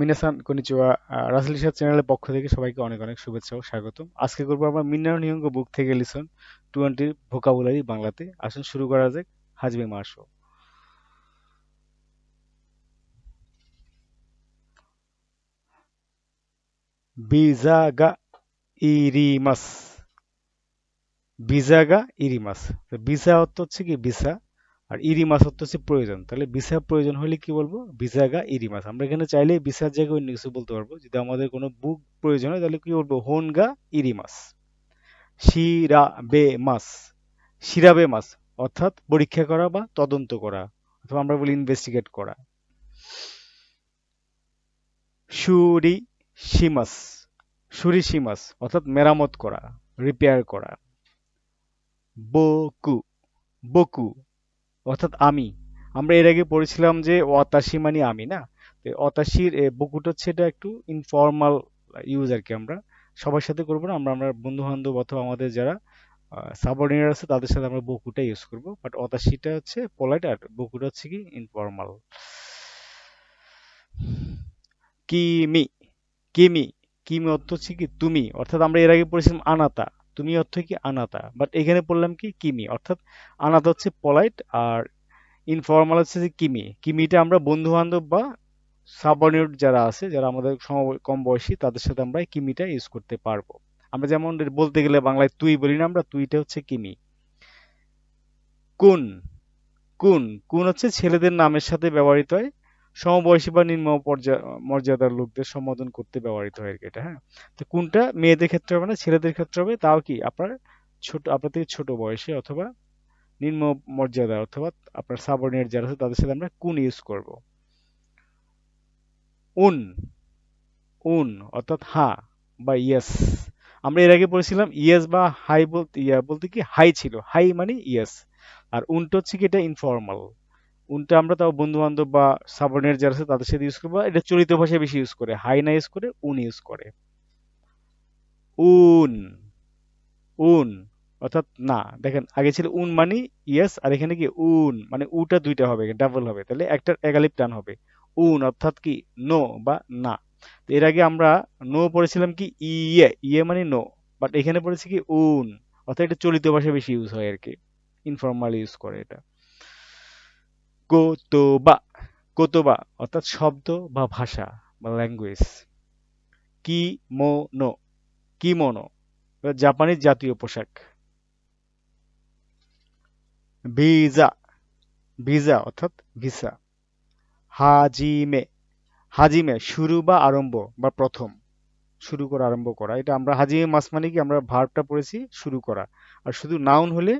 মিনাসান কনিচিওয়া রাসেল ইসাদ চ্যানেলের পক্ষ থেকে সবাইকে অনেক অনেক শুভেচ্ছা ও স্বাগতম। আজকে করব আমরা মিন্নার নিহঙ্গ বুক থেকে লিসন টোয়েন্টির ভোকাবুলারি বাংলাতে। আসুন শুরু করা যাক হাজবে মাসো বিজাগা ইরিমাস। বিজাগা ইরিমাস। ভিসা অর্থ হচ্ছে কি? ভিসা আর ইরিমাস হচ্ছে প্রয়োজন। তাহলে ভিসা প্রয়োজন হলে কি বলব? ভিসাগা ইরিমাস আমরা এখানে চাইলে ভিসার জায়গায় অন্য কিছু বলতে পারব, যদি আমাদের কোনো বুক প্রয়োজন হয় তাহলে কি বলব? হোনগা ইরিমাস শিরাবে মাস শিরাবে মাস অর্থাৎ পরীক্ষা করা বা তদন্ত করা, অথবা আমরা বলি ইনভেস্টিগেট করা। সুরি শিমাস সুরি শিমাস অর্থাৎ মেরামত করা রিপেয়ার করা। বকু। বকু। অর্থাৎ আমি। আমরা এর আগে পড়েছিলাম যে অতাশি মানে আমি, না? তো অতাশির বকুটা হচ্ছে এটা একটু ইনফর্মাল ইউজ আর কি আমরা। সবার সাথে করব না, আমরা আমরা বন্ধু বান্ধব অথবা আমাদের যারা সাবঅর্ডিনেট আছে, তাদের সাথে আমরা বকুটা ইউজ করব। বাট অতাশিটা হচ্ছে পোলাইট আর বকুটা হচ্ছে কি ইনফর্মাল কিমি কিমি কিমি অর্থ হচ্ছে কি তুমি? অর্থাৎ আমরা এর আগে পড়েছিলাম আনাতা। তুমি অর্থ কি আনাতা। বাট এখানে পড়লাম কি কিমি। অর্থাৎ আনাতা হচ্ছে পলাইট আর ইনফর্মাল হচ্ছে যে কিমি। কিমিটা আমরা বন্ধু বান্ধব বা সাবঅর্ডিনেট যারা আছে, যারা আমাদের কম বয়সী, তাদের সাথে আমরা কিমিটা ইউজ করতে পারব। আমরা যেমন বলতে গেলে বাংলায় তুই বলি না আমরা, তুইটা হচ্ছে কিমি। কুন? কুন? কুন হচ্ছে ছেলেদের নামের সাথে ব্যবহৃত হয়? সমবয়সী বা নিম্ন মর্যাদার লোকদের সম্বোধন করতে ব্যবহৃত হয় আর কি এটা হ্যাঁ? তো কোনটা? মেয়েদের ক্ষেত্রে হবে না, ছেলেদের ক্ষেত্রে হবে। তাও কি? আপনার ছোট আপনার থেকে ছোট বয়সে অথবা নিম্ন মর্যাদা অথবা আপনার সাবঅর্ডিনেট যারা আছে, তাদের সাথে আমরা কুন ইউজ করব? উন। উন, অর্থাৎ হা বা ইয়েস আমরা এর আগে পড়েছিলাম ইয়েস বা হাই বলতে ইয়া বলতে কি? হাই ছিল। হাই মানে ইয়েস আর উনটা হচ্ছে কি? এটা ইনফর্মাল উনটা আমরা তাও বন্ধু বান্ধব বা সাবঅর্ডিনেট যারা আছে তাদের সাথে ইউজ করব। এটা চলিত ভাষায় বেশি ইউজ করে। হাই না ইউজ করে, উন ইউজ করে। উন। উন। অর্থাৎ না, দেখেন, আগে ছিল উন মানে ইয়েস আর এখানে কি উন? মানে উটা দুইটা হবে ডাবল হবে। তাহলে একটা একালিপ টান হবে। উন অর্থাৎ কি? নো বা না। তো এর আগে আমরা নো পড়েছিলাম কি? ইয়ে। ইয়ে মানে নো বাট এখানে পড়েছি কি? উন। অর্থাৎ এটা চলিত ভাষায় বেশি ইউজ হয় আর কি। ইনফর্মাল ইউজ করে এটা। কোতোবা কোতোবা অর্থাৎ শব্দ বা ভাষা বা ল্যাঙ্গুয়েজ কিমোনো কিমোনো, জাপানিজ জাতীয় পোশাক। ভিসা ভিসা অর্থাৎ ভিসা। হাজিমে হাজিমে শুরু বা আরম্ভ বা প্রথম। শুরু করা, আরম্ভ করা। এটা আমরা হাজিমে মাস মানে কি? আমরা ভার্বটা পড়েছি, শুরু করা। আর শুধু নাউন হলে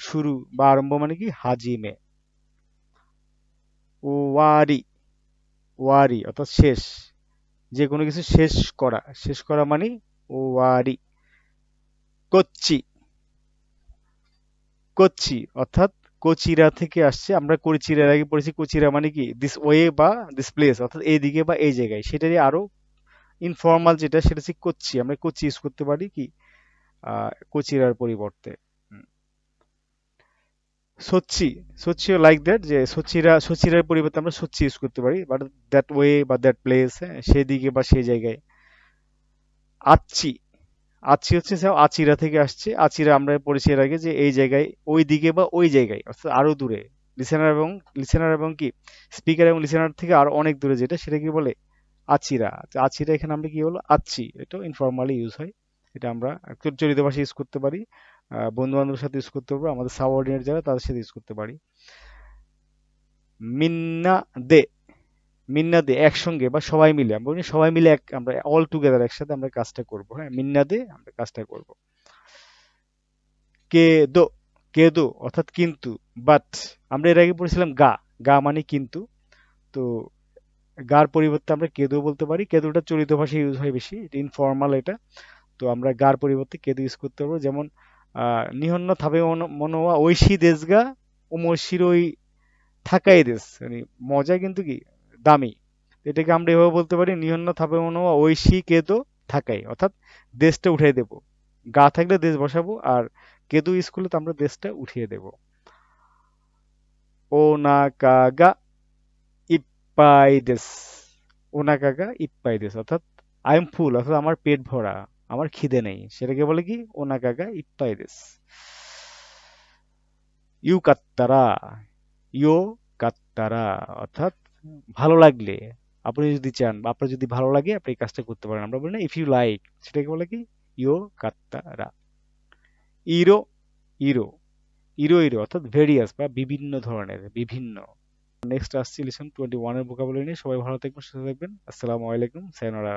শুরু বা আরম্ভ মানে কি? হাজিমে। ওয়ারি ওয়ারি অর্থাৎ শেষ। যে কোনো কিছু শেষ করা। শেষ করা মানে ওয়ারি। কোচ্চি। কোচ্চি অর্থাৎ কোচিরা থেকে আসছে। আমরা কোচিরার আগে পড়েছি। কোচিরা মানে কি? দিস ওয়ে বা দিস প্লেস অর্থাৎ এই দিকে বা এই জায়গায়। সেটারই আরও ইনফর্মাল যেটা, সেটা হচ্ছে কোচ্চি। আমরা কোচি ইউজ করতে পারি কি? কোচিরার পরিবর্তে। সচ্চি সচ্চিও লাইক দ্যাট যে সচ্চিরা সচ্চিরার পরিবর্তে আমরা সচ্চি ইউজ করতে পারি বাট দ্যাট ওয়ে বা দ্যাট প্লেস হ্যাঁ সেই দিকে বা সেই জায়গায়। আচ্ছি আচ্ছি হচ্ছে আচিরা থেকে আসছে। আচিরা আমরা পড়েছি এর আগে যে এই জায়গায়, ওই দিকে বা ওই জায়গায়, অর্থাৎ আরও দূরে। লিসেনার এবং লিসেনার এবং কি? স্পিকার এবং লিসেনার থেকে আরও অনেক দূরে যেটা, সেটা কি বলে? আচিরা। আচিরা এখানে আমরা কি বলব? আচ্ছি। এটা ইনফর্মালি ইউজ হয়। এটা আমরা চলিত ভাষা ইউজ করতে পারি। বন্ধু বান্ধবের সাথে ইউজ করতে পারব, আমাদের সাবঅর্ডিনেট যারা, তাদের সাথে ইউজ করতে পারি। মিন্না দে মিন্না দে একসঙ্গে বা সবাই মিলে আমরা বলি সবাই মিলে এক, আমরা অল টুগেদার একসাথে আমরা কাজটা করব। হ্যাঁ মিন্না দে, আমরা কাজটা করব। কে দো কে দো, অর্থাৎ কিন্তু বাট আমরা এর আগে পড়েছিলাম গা গা মানে কিন্তু, তো গার পরিবর্তে আমরা কেদো বলতে পারি। কেদোটা চলিত ভাষায় ইউজ হয় বেশি ইনফর্মাল এটা, তো আমরা গার পরিবর্তে কেদো ইউজ করতে পারব। যেমন নিহন্ন থাবে মনোয়া ঐশী দেশগা ওমশিরই থাকাই দেশ। মানে মজা কিন্তু কি? দামি। এটাকে আমরা এভাবে বলতে পারি, নিহন্ন থাবে মনোয়া ঐশী কেদো থাকাই। অর্থাৎ দেশটা উঠিয়ে দেব। গা থাকলে দেশ বসাবো, আর কেদো স্কুলে তো আমরা দেশটা উঠিয়ে দেব। ও না কাগা ইপ্পাই দেশ। ওনাকাগা ইপ্পাইদেস অর্থাৎ আই এম ফুল, অর্থাৎ আমার পেট ভরা। আমার খিদে নেই। সেটাকে বলে কি? ওনাকাগা ইপ্পাইদেস ইউ কাত্তারা ইও কাত্তারা অর্থাৎ ভালো লাগলে আপনি যদি চান বা আপনার যদি ভালো লাগে, আপনি এই কাজটা করতে পারেন। আমরা বলি না ইফ ইউ লাইক সেটাকে বলে কি? ইও কাত্তারা ইরো ইরো। ইরো ইরো, অর্থাৎ ভেরিয়াস বা বিভিন্ন ধরনের, বিভিন্ন। নেক্সট আসছি লিসন টোয়েন্টি ওয়ানের ভোকাবুলারি নিয়ে। সবাই ভালো থাকবেন, সুস্থ থাকবেন। আসসালামু আলাইকুম। সায়নারা